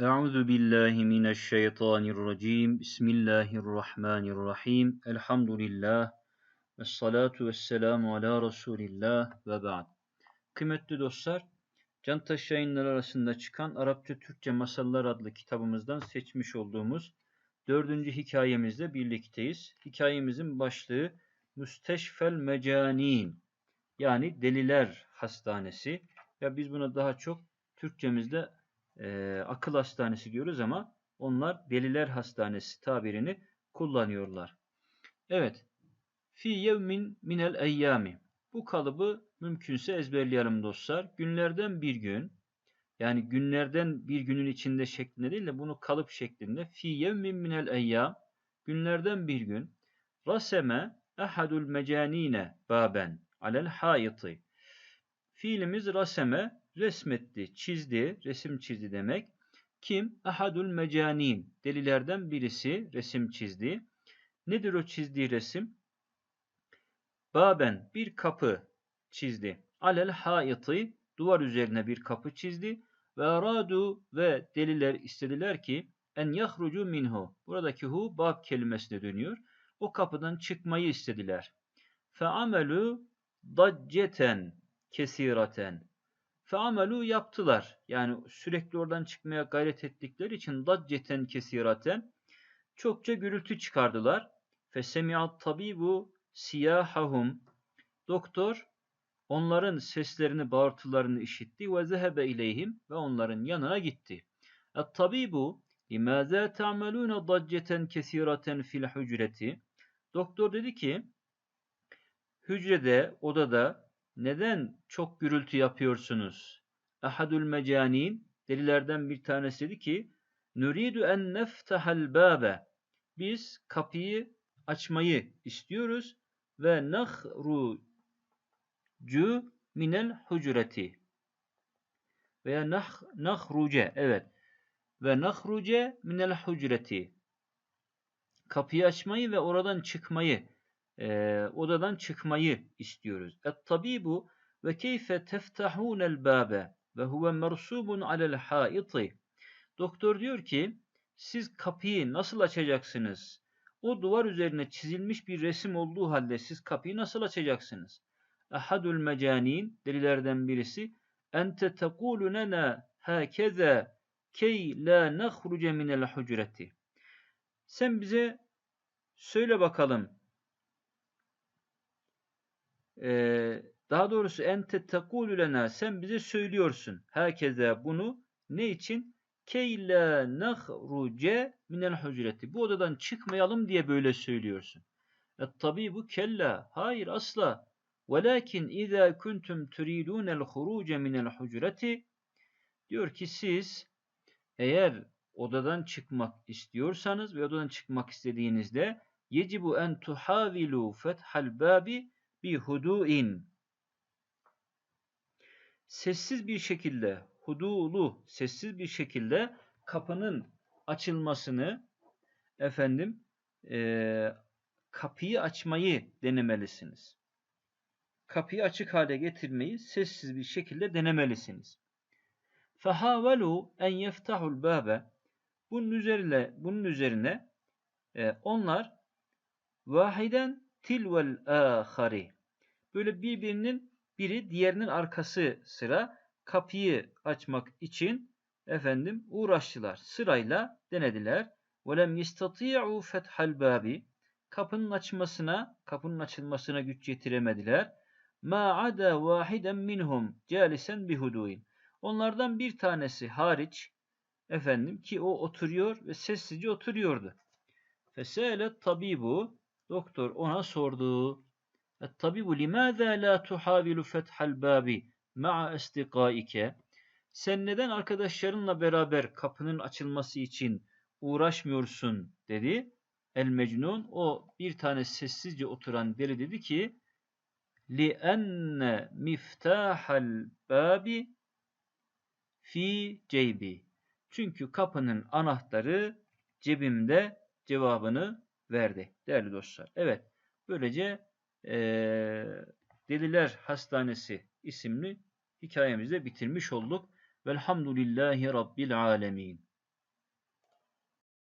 Euzu billahi mineşşeytanirracim. Bismillahirrahmanirrahim. Elhamdülillah. Ve salatu ve selamu ala Resulillah ve ba'd. Kıymetli dostlar, Cantaş yayınları arasında çıkan Arapça Türkçe Masallar adlı kitabımızdan seçmiş olduğumuz dördüncü hikayemizle birlikteyiz. Hikayemizin başlığı Müsteşfel Mecanin yani Deliler Hastanesi. Ya biz buna daha çok Türkçemizde e, akıl hastanesi diyoruz ama onlar deliler hastanesi tabirini kullanıyorlar. Evet. Fi yevmin minel eyyami. Bu kalıbı mümkünse ezberleyelim dostlar. Günlerden bir gün yani günlerden bir günün içinde şeklinde değil de bunu kalıp şeklinde fi yevmin minel eyyam günlerden bir gün raseme ehadul mecanine baben alel hayıtı fiilimiz raseme resmetti, çizdi, resim çizdi demek. Kim? Ahadul mecanin. Delilerden birisi resim çizdi. Nedir o çizdiği resim? Baben bir kapı çizdi. Alel haiti duvar üzerine bir kapı çizdi. Ve aradu ve deliler istediler ki en yahrucu minhu. Buradaki hu bab kelimesine dönüyor. O kapıdan çıkmayı istediler. Fe amelu dacceten kesiraten. Feamelu yaptılar. Yani sürekli oradan çıkmaya gayret ettikleri için dacceten kesiraten çokça gürültü çıkardılar. Fesemi'at tabibu siyahahum Doktor onların seslerini, bağırtılarını işitti ve zehebe ileyhim ve onların yanına gitti. Et-tabibu limâzâ ta'melûne dacceten kesiraten fil hücreti Doktor dedi ki hücrede, odada neden çok gürültü yapıyorsunuz? Ahadul mecanin delilerden bir tanesi dedi ki Nuridu en neftahal babe biz kapıyı açmayı istiyoruz ve nahrucu minel hucreti veya nah, nahruce evet. Ve nahruce minel hucreti kapıyı açmayı ve oradan çıkmayı e, odadan çıkmayı istiyoruz. Et-tabibu ve keyfe teftahunel babe ve huve mersubun alel haiti. Doktor diyor ki siz kapıyı nasıl açacaksınız? O duvar üzerine çizilmiş bir resim olduğu halde siz kapıyı nasıl açacaksınız? Ahadul mecanin delilerden birisi ente tekulu lena hakeza key la nahruce minel hucreti. Sen bize söyle bakalım ee, daha doğrusu ente tekulu lena sen bize söylüyorsun. Herkese bunu ne için? Key la nahruce minel hücreti. Bu odadan çıkmayalım diye böyle söylüyorsun. Tabi bu kella. Hayır asla. Velakin izâ kuntum turidûnel huruce minel hücreti diyor ki siz eğer odadan çıkmak istiyorsanız ve odadan çıkmak istediğinizde yecibu en tuhavilu fethal babi bi hudu'in sessiz bir şekilde hudulu sessiz bir şekilde kapının açılmasını efendim e, kapıyı açmayı denemelisiniz. Kapıyı açık hale getirmeyi sessiz bir şekilde denemelisiniz. Fehavelu en yeftahul babe bunun üzerine bunun üzerine e, onlar vahiden tilvel ahari. Böyle birbirinin biri diğerinin arkası sıra kapıyı açmak için efendim uğraştılar. Sırayla denediler. وَلَمْ يَسْتَطِيعُوا فَتْحَ الْبَابِ Kapının açmasına, kapının açılmasına güç yetiremediler. مَا عَدَى وَاحِدًا مِنْهُمْ جَالِسًا بِهُدُوٍ Onlardan bir tanesi hariç efendim ki o oturuyor ve sessizce oturuyordu. فَسَأَلَ tabibu Doktor ona sordu. Tabibu limâzâ lâ tuhavilu fethal bâbi ma'a estikâike Sen neden arkadaşlarınla beraber kapının açılması için uğraşmıyorsun dedi. El Mecnun o bir tane sessizce oturan deli dedi ki li enne miftahal babi fi ceybi. Çünkü kapının anahtarı cebimde cevabını verdi değerli dostlar. Evet böylece e, Deliler Hastanesi isimli hikayemizde bitirmiş olduk. Velhamdülillahi Rabbil Alemin.